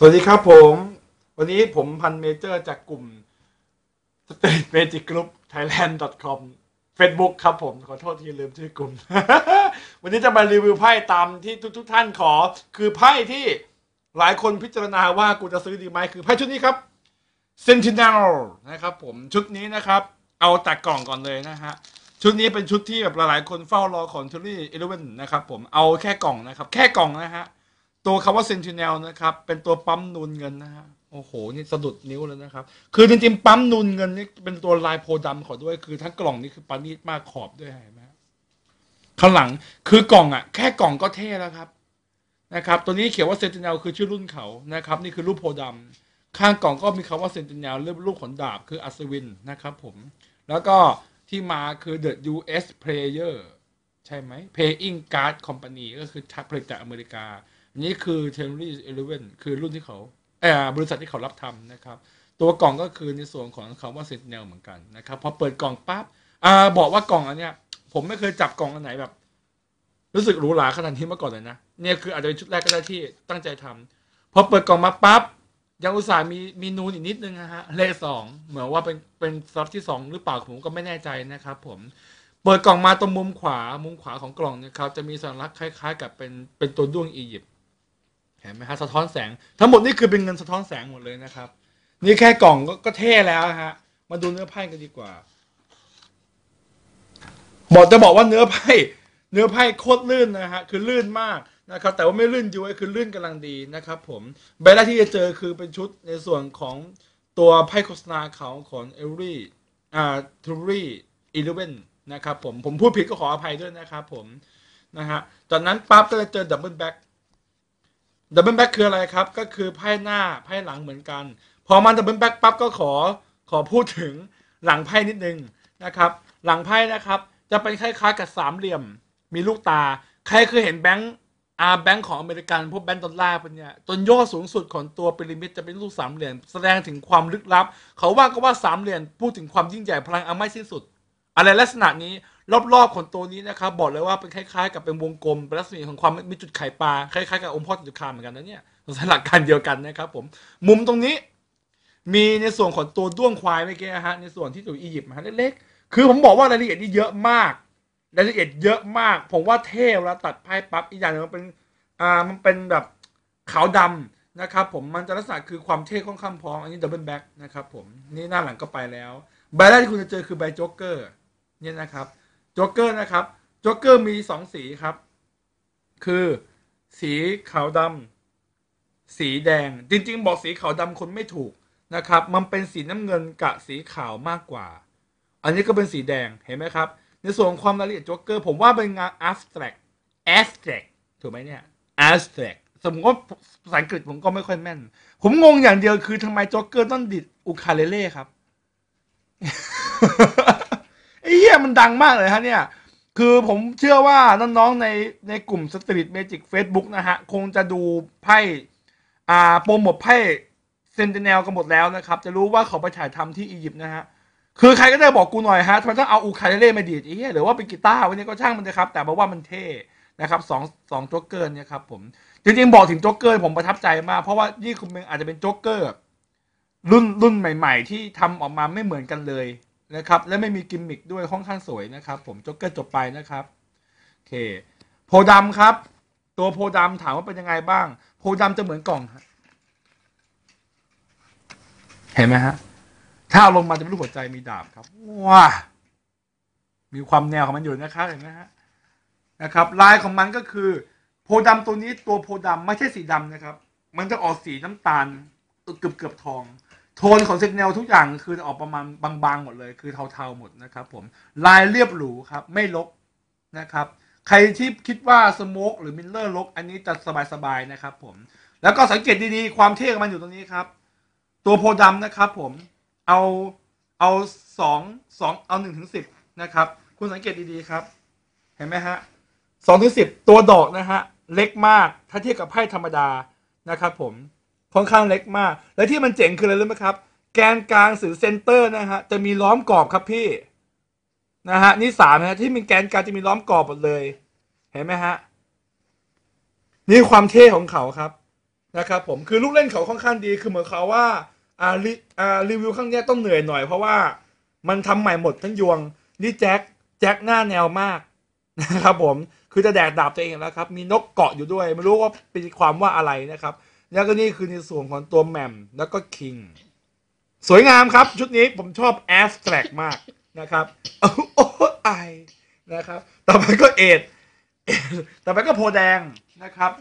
สวัสดีครับผม วันนี้ผมพันเมเจอร์จากกลุ่ม Street Magic Group Thailand com Facebook ครับผม ขอโทษที่ลืมชื่อกลุ่ม วันนี้จะมารีวิวไพ่ตามที่ทุกๆท่านขอ คือไพ่ที่หลายคนพิจารณาว่ากูจะซื้อดีไหมคือไพ่ชุดนี้ครับ Sentinel นะครับผมชุดนี้นะครับ เอาแต่กล่องก่อนเลยนะฮะ ชุดนี้เป็นชุดที่แบบหลายๆคนเฝ้ารอของ t ูรี่เอเลเวนนะครับผมเอาแค่กล่องนะครับ แค่กล่องนะฮะ ตัวคำว่า Sentinel นะครับ เป็นตัวปั๊มนูนเงินนะฮะโอ้โห นี่สะดุดนิ้วเลยนะครับ คือจริงๆ ปั๊มนูนเงินนี่เป็นตัวลายโพดำขอด้วย คือทั้งกล่องนี่คือปานีตมากขอบด้วยเห็นไหมข้างหลังคือกล่องอะ แค่กล่องก็เท่แล้วครับ นะครับ ตัวนี้เขียนว่า Sentinel คือชื่อรุ่นเขานะครับ นี่คือรูปโพดำข้างกล่องก็มีคำว่า Sentinel เรียกรูปขนดาบคืออัศวินนะครับ ผม แล้วก็ที่มาคือ the US player ใช่ไหม Paying card company ก็คือทักผลิตจากอเมริกา นี่คือ t e r r y 11คือรุ่นที่เขาเออบริษัทที่เขารับทำนะครับ ตัวกล่องก็คือในส่วนของคำว่า Sentinel เหมือนกันนะครับพอเปิดกล่องปั๊บอ่าบอกว่ากล่องอันเนี้ย ผมไม่เคยจับกล่องอันไหนแบบ รู้สึกหรูหราขนาดนี้มาก่อนเลยนะเนี่ยคืออาจจะเป็นชุดแรกก็ได้ที่ตั้งใจทำพอเปิดกล่องมาปั๊บยังอุตส่าห์มีมีนูนอีกนิดนึงนะฮะเลขสองเหมือนว่าเป็นเป็นซับที่สองหรือเปล่าผมก็ไม่แน่ใจนะครับ ผมเปิดกล่องมาตรงมุมขวามุมขวาของกล่องนะครับจะมีสัญลักษณ์คล้าย ๆ กับเป็นเป็นตัวด้วงอียิปต์ เห็นไหมฮะสะท้อนแสง ทั้งหมดนี่คือเป็นเงินสะท้อนแสงหมดเลยนะครับ นี่แค่กล่องก็เท่แล้วฮะ มาดูเนื้อไพ่กันดีกว่าบอกจะบอกว่าเนื้อไพ่เนื้อไพ่โคตรลื่นนะฮะคือลื่นมากนะครับ แต่ว่าไม่ลื่นย้วยคือลื่นกำลังดีนะครับ ผมใบแรกที่จะเจอคือเป็นชุดในส่วนของตัวไพ่โฆษณาเขาของเอลลี่อ่าทูรี่อีเลเวนนะครับผมผมพูดผิดก็ขออภัยด้วยนะครับผมนะฮะจากนั้นปั๊บก็จะเจอดับเบิลแบ็ก ดับเบิลแบ็กคืออะไรครับ ก็คือไพ่หน้าไพ่หลังเหมือนกัน พอมันดับเบิลแบ็กปั๊บก็ขอขอพูดถึงหลังไพ่นิดนึงนะครับ หลังไพ่นะครับ จะเป็นคล้ายๆกับสามเหลี่ยม มีลูกตา ใครเคยเห็นแบงค์อาแบงค์ของอเมริกันพวกแบงค์ดอลลาร์พวกเนี้ยจนยอดสูงสุดของตัวพีระมิดจะเป็นรูปสามเหลี่ยมแสดงถึงความลึกลับ เขาว่าก็ว่าสามเหลี่ยมพูดถึงความยิ่งใหญ่พลังอันไม่สิ้นสุด อะไรลักษณะนี้รอบๆของตัวนี้นะครับบอกเลยว่าเป็นคล้ายๆ กับเป็นวงกลมลักษณะของความมีจุดไข่ปลาคล้ายๆกับองค์พ่อจุดคามเหมือนกันนะเนี่ยสลักการเดียวกันนะครับผมมุมตรงนี้ มีในส่วนของตัวด้วงควายเมื่อกี้นะฮะในส่วนที่ตัวอียิปต์มาเล็กๆคือผมบอกว่ารายละเอียดนี่เยอะมากรายละเอียดเยอะมาก ผมว่าเท่แล้วตัดไพ่ปั๊บอีกอย่างมันเป็นอ่ามันเป็นแบบขาวดำนะครับผมมันจะลักษณะคือความเท่ค่อนข้างพร้อมอันนี้ดับเบิลแบ็กนะครับผมนี่หน้าหลังก็ไปแล้วใบแรกที่คุณจะเจอคือใบโจ๊กเกอร์ เนี่ยนะครับโจ๊กเกอร์นะครับโจ๊กเกอร์มีสองสีครับ คือสีขาวดำสีแดง จริง ๆ บอกสีขาวดำคนไม่ถูกนะครับ มันเป็นสีน้ำเงินกับสีขาวมากกว่า อันนี้ก็เป็นสีแดงเห็นไหมครับ ในส่วนความรายละเอียดโจ๊กเกอร์ผมว่าเป็นงาน abstract abstract ถูกไหมเนี่ย abstract สมมติว่าภาษาอังกฤษผมก็ไม่ค่อยแม่น ผมงงอย่างเดียวคือทำไมโจ๊กเกอร์ต้องดิดอุคาเลเล่ครับ เหี้ยมันดังมากเลยฮะเนี่ย คือผมเชื่อว่าน้องๆในในกลุ่ม Street Magic Facebook นะฮะ คงจะดูไพ่อ่าโปรโมทไพ่เซนติเนลกันหมดแล้วนะครับ จะรู้ว่าเขาไปถ่ายทำที่อียิปต์นะฮะ คือใครก็ได้บอกกูหน่อยฮะทำไมต้องเอาอูคาเลเล่มาดีดไอ้เหี้ยหรือว่าเป็นกีตาร์วันนี้ก็ช่างมันนะครับ แต่บอกว่ามันเท่นะครับสองสองโจ๊กเกอร์เนี่ยครับผมจริงๆบอกถึงโจ๊กเกอร์ผมประทับใจมาก เพราะว่านี่คุณเป็นอาจจะเป็นโจ๊กเกอร์รุ่นรุ่นใหม่ ๆ ที่ทำออกมาไม่เหมือนกันเลย นะครับและไม่มีกิมมิคด้วยค่อนข้างสวยนะครับผมโจ๊กเกอร์จบไปนะครับโอเคโพดำครับ ตัวโพดำถามว่าเป็นยังไงบ้าง โพดำจะเหมือนกล่อง เห็นไหมฮะ ถ้าลงมาจะเป็นรูปหัวใจมีดาบครับว้ามีความแนวของมันอยู่นะครับเห็นไหมฮะนะครับ ลายของมันก็คือ โพดำตัวนี้ตัวโพดำไม่ใช่สีดำนะครับ มันจะออกสีน้ำตาลเกือบเกือบทอง โทนของเซกเนลทุกอย่างคือออกประมาณบางๆ หมดเลย คือเทาๆหมดนะครับผมลายเรียบหรูครับ ไม่ลกนะครับ ใครที่คิดว่าสโมกหรือมิลเลอร์ลก อันนี้จะสบายๆนะครับผมแล้วก็สังเกตดีๆ ความเท่ของมันอยู่ตรงนี้ครับ ตัวโพดำนะครับผมเอาเอาสองสองเอาหนึ่งถึงสิบนะครับ คุณสังเกตดีๆครับ เห็นไหมฮะสองถึงสิบตัวดอกนะฮะเล็กมากถ้าเทียบกับไพ่ธรรมดานะครับผม ค่อนข้างเล็กมาก และที่มันเจ๋งคืออะไรรู้ไหมครับ แกนกลางหรือเซนเตอร์นะฮะจะมีล้อมกรอบครับพี่นะฮะนี่สามนะฮะที่มีแกนกลางจะมีล้อมกรอบหมดเลย เห็นไหมฮะนี่ความเท่ของเขาครับนะครับผมคือลูกเล่นเขาค่อนข้างดีคือเหมือนเขาว่าอ่ารีอ่ารีวิวครั้งนี้ต้องเหนื่อยหน่อยเพราะว่ามันทำใหม่หมดทั้งยวงนี่แจ็คแจ็คหน้าแนวมากนะครับผมคือจะแดกดาบตัวเองแล้วครับ มีนกเกาะอยู่ด้วย ไม่รู้ว่าเป็นความว่าอะไรนะครับ แล้วก็นี่คือในส่วนของตัวแหม่มแล้วก็คิง สวยงามครับ ชุดนี้ผมชอบแอสแตรกมากนะครับโอ้โอ้ไอนะครับต่อไปก็เอ็ดต่อไปก็โพแดงนะครับ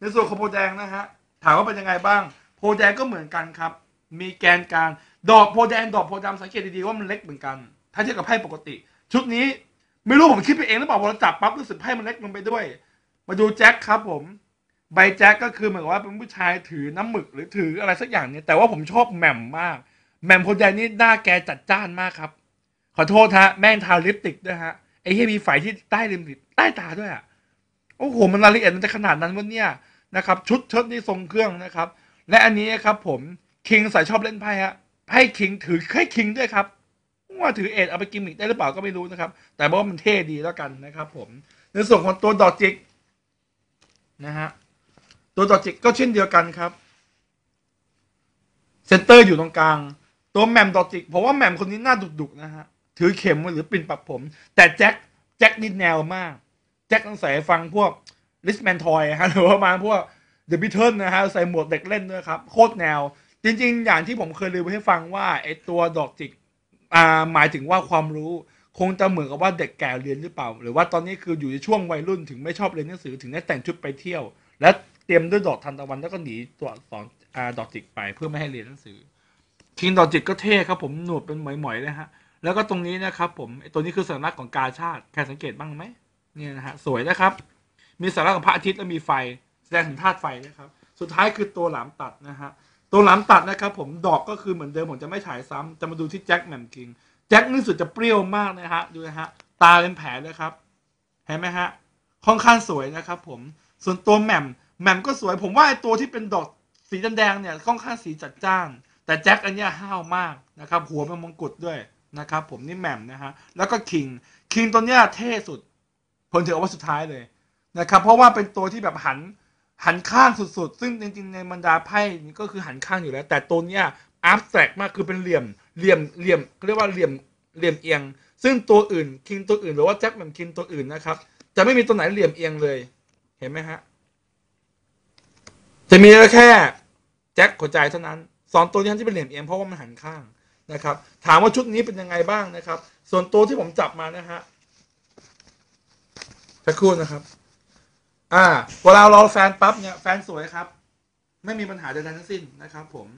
ในส่วนของโพแดงนะฮะถามว่าเป็นยังไงบ้าง โพแดงก็เหมือนกันครับ มีแกนกลางดอกโพแดงดอกโพดำสังเกตดีๆว่ามันเล็กเหมือนกัน ถ้าเทียบกับไพ่ปกติ ชุดนี้ไม่รู้ผมคิดไปเองหรือเปล่าพอเราจับปั๊บรู้สึกไพ่มันเล็กลงไปด้วย มาดูแจ็คครับผม ใบแจ็คก็คือเหมือนกับว่าเป็นผู้ชายถือน้ำหมึกหรือถืออะไรสักอย่างเนี่ยแต่ว่าผมชอบแหม่มมากแหม่มโพแดงนี่หน้าแกจัดจ้านมากครับ ขอโทษฮะแม่งทาลิปติกด้วยฮะไอ้เหี้ยมีไฝที่ใต้ริมใต้ตาด้วยอะโอ้โหมันรายละเอียดมันจะขนาดนั้นวะเนี่ยนะครับชุดเชิ้ตนี่ทรงเครื่องนะครับ และอันนี้ครับ ผมคิงสายชอบเล่นไพ่ฮะไพ่คิงถือไพ่คิงด้วยครับว่าถือเอ็ดเอาไปกิมมิกได้หรือเปล่าก็ไม่รู้นะครับ แต่ว่ามันเท่ดีแล้วกันนะครับ ผมในส่วนของตัวดอกจิกนะฮะ ตัวดอกจิกก็เช่นเดียวกันครับ เซนเตอร์อยู่ตรงกลาง ตัวแหม่มดอกจิกผมว่าแหม่มคนนี้น่าดุกๆนะฮะ ถือเข็มหรือปิ่นปักผม แต่แจ็คแจ็คนี่แนวมาก แจ็คต้องใส่ฟังพวกลิสแมนทอยฮะหรือว่ามาพวกเดอะบิทเทิลนะฮะ ใส่หมวกเด็กเล่นด้วยครับ โคตรแนว จริง ๆ อย่างที่ผมเคยรีวิวให้ฟังว่าไอตัวดอกจิกอ่าหมายถึงว่าความรู้คงจะเหมือนกับว่าเด็กแก่เรียนหรือเปล่า หรือว่าตอนนี้คืออยู่ในช่วงวัยรุ่นถึงไม่ชอบเรียนหนังสือถึงได้แต่งชุดไปเที่ยว และ เตรียมด้วยดอกทันตะวันแล้วก็หนีตัวสอนอาดอกจิกไปเพื่อไม่ให้เรียนหนังสือคิงดอกจิกก็เท่ครับผมหนวดเป็นหมอยๆเลยฮะแล้วก็ตรงนี้นะครับผมตัวนี้คือสัญลักษณ์ของกาชาติใครสังเกตบ้างไหมเนี่ยนะฮะสวยนะครับ มีสัญลักษณ์ของพระอาทิตย์และมีไฟแสดงถึงธาตุไฟนะครับ สุดท้ายคือตัวหลามตัดนะฮะตัวหลามตัดนะครับผมดอกก็คือเหมือนเดิมผมจะไม่ฉายซ้ำจะมาดูที่แจ็คแหม่มคิงแจ็คนี่สุดจะเปรี้ยวมากนะฮะดูนะฮะตาเป็นแผลเลยครับเห็นไหมฮะค่อนข้างสวยนะครับผมส่วนตัวแหม่ม แหม่มก็สวยผมว่าไอ้ตัวที่เป็นดอกสีแดงเนี่ยค่อนข้างสีจัดจ้าน แต่แจ็คอันเนี้ยห้าวมากนะครับ หัวเป็นมงกุฎด้วยนะครับ ผมนี่แหม่มนะฮะแล้วก็คิงคิงตัวเนี้ยเท่สุดผมถือว่าสุดท้ายเลยนะครับ เพราะว่าเป็นตัวที่แบบหันหันข้างสุดๆ ซึ่งจริงๆในบรรดาไพ่นี่ก็คือหันข้างอยู่แล้ว แต่ตัวเนี้ยอัพแตรกมากคือเป็นเหลี่ยมเหลี่ยมเหลี่ยมเขาเรียกว่าเหลี่ยมเหลี่ยมเอียง ซึ่งตัวอื่นคิงตัวอื่นหรือว่าแจ็คแมมคิงตัวอื่นนะครับจะไม่มีตัวไหนเหลี่ยมเอียงเลย เห็นไหมฮะ จะมีแค่แจ็คหัวใจเท่านั้นสองตัวนี้ที่เป็นเหลี่ยมเอียงเพราะว่ามันหันข้างนะครับ ถามว่าชุดนี้เป็นยังไงบ้างนะครับ ส่วนตัวที่ผมจับมานะฮะสักครู่นะครับ อ่าเวลาเราแฟนปั๊บเนี่ยแฟนสวยครับ ไม่มีปัญหาใดๆทั้งสิ้นนะครับ ผม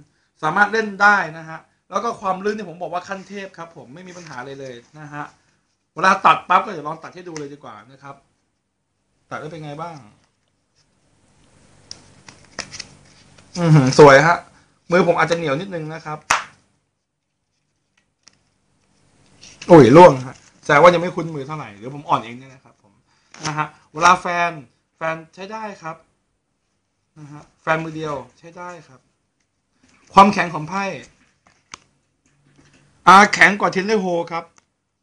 สามารถเล่นได้นะฮะแล้วก็ความลื่นที่ผมบอกว่าขั้นเทพครับ ผมไม่มีปัญหาเลยเลยนะฮะเวลาตัดปั๊บก็เดี๋ยวลองตัดให้ดูเลยดีกว่านะครับ ตัดแล้วเป็นไงบ้าง อือหือสวยฮะ มือผมอาจจะเหนียวนิดนึงนะครับโอ้ยล่วงฮะแสดงว่ายังไม่คุ้นมือเท่าไหร่เดี๋ยวผมอ่อนเองเนี่ยนะครับ ผมนะฮะเวลาแฟน แฟนใช้ได้ครับนะฮะแฟนมือเดียวใช้ได้ครับ ความแข็งของไพ่อาแข็งกว่าเทนเลโฮครับ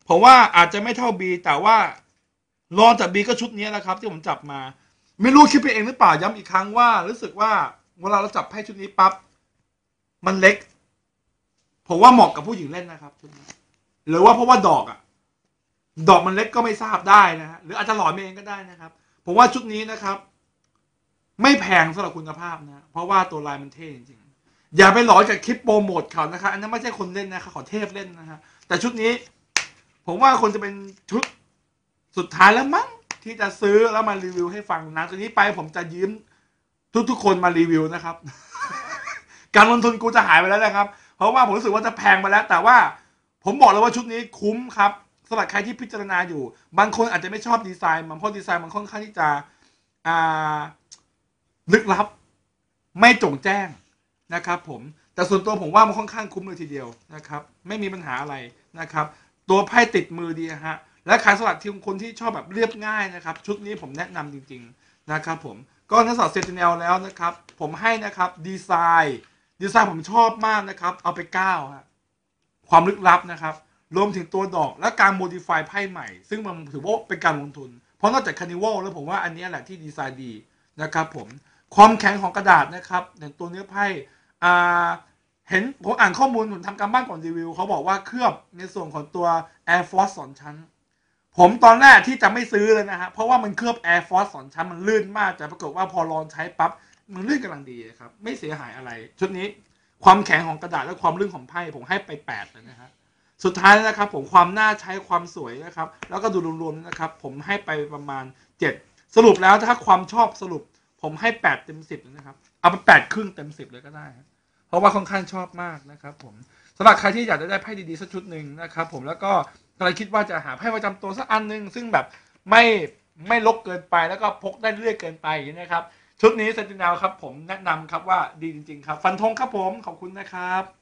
ผมว่าอาจจะไม่เท่าบีแต่ว่า รองจากบีก็ชุดนี้แหละครับ ที่ผมจับมา ไม่รู้คิดไปเองหรือเปล่าย้ำอีกครั้งว่ารู้สึกว่า เวลาเราจับไพ่ชุดนี้ปั๊บมันเล็ก ผมว่าเหมาะกับผู้หญิงเล่นนะครับชุดนี้หรือว่าเพราะว่าดอกอะดอกมันเล็กก็ไม่ทราบได้นะฮะหรืออาจจะหลอนเองก็ได้นะครับ ผมว่าชุดนี้นะครับ ไม่แพงสำหรับคุณภาพนะเพราะว่าตัวลายมันเท่จริงๆอย่าไปหลอนกับคลิปโปรโมทเขานะครับอันนั้นไม่ใช่คนเล่นนะครับขอเทพเล่นนะฮะแต่ชุดนี้ ผมว่าคนจะเป็นชุดสุดท้ายแล้วมั้งที่จะซื้อแล้วมารีวิวให้ฟังนะจากนี้ไปผมจะยืม ทุกๆคนมารีวิวนะครับ การลงทุนกูจะหายไปแล้วนะครับ เพราะว่าผมรู้สึกว่าจะแพงไปแล้ว แต่ว่าผมบอกเลยว่าชุดนี้คุ้มครับสำหรับใครที่พิจารณาอยู่ บางคนอาจจะไม่ชอบดีไซน์มันเพราะดีไซน์มันค่อนข้างที่จะลึกลับ ไม่จงแจ้งนะครับผมแต่ส่วนตัวผมว่ามันค่อนข้างคุ้มเลยทีเดียวนะครับ ไม่มีปัญหาอะไรนะครับ ตัวไพ่ติดมือดีฮะและขายสลัดที่คนที่ชอบแบบเรียบง่ายนะครับ ชุดนี้ผมแนะนำจริง ๆ นะครับผม ก็นักสอบเซติเนลแล้วนะครับ ผมให้นะครับดีไซน์ดีไซน์ผมชอบมากนะครับ เอาไปก้าวฮะความลึกลับนะครับ รวมถึงตัวดอกและการโมดิฟายไพ่ใหม่ ซึ่งมันถือว่าเป็นการลงทุน เพราะนอกจากคานิวัลแล้วผมว่าอันนี้แหละที่ดีไซน์ดีนะครับผมความแข็งของกระดาษนะครับอย่างตัวเนื้อไพ่เห็นผมอ่านข้อมูลผมทำการบ้านก่อนรีวิวเขาบอกว่าเคลือบในส่วนของตัว Air Force สองชั้น ผมตอนแรกที่จะไม่ซื้อเลยนะฮะ เพราะว่ามันเคลือบ Air Force สองชั้นมันลื่นมาก แต่ปรากฏว่าพอลองใช้ปั๊บ มันลื่นกำลังดีครับ ไม่เสียหายอะไร ชุดนี้ความแข็งของกระดาษและความลื่นของไพ่ผมให้ไปแปดเลยนะฮะ สุดท้ายนะครับผมความน่าใช้ความสวยนะครับ แล้วก็ดูรวมๆนะครับ ผมให้ไปประมาณเจ็ดสรุปแล้วถ้าความชอบสรุป ผมให้แปดเต็มสิบนะครับ เอาไปแปดครึ่งเต็มสิบเลยก็ได้ เพราะว่าค่อนข้างชอบมากนะครับผมสำหรับใครที่อยากจะได้ไพ่ดีๆสักชุดหนึ่งนะครับผมแล้วก็ เราคิดว่าจะหาไพ่ประจำตัวสักอันหนึ่งซึ่งแบบไม่ไม่ลกเกินไปแล้วก็พกได้เรื่อยเกินไปอย่างนี้นะครับ ชุดนี้เซนติเนลครับผมแนะนำครับว่าดีจริง ๆ ครับ ฟันธงครับผมขอบคุณนะครับ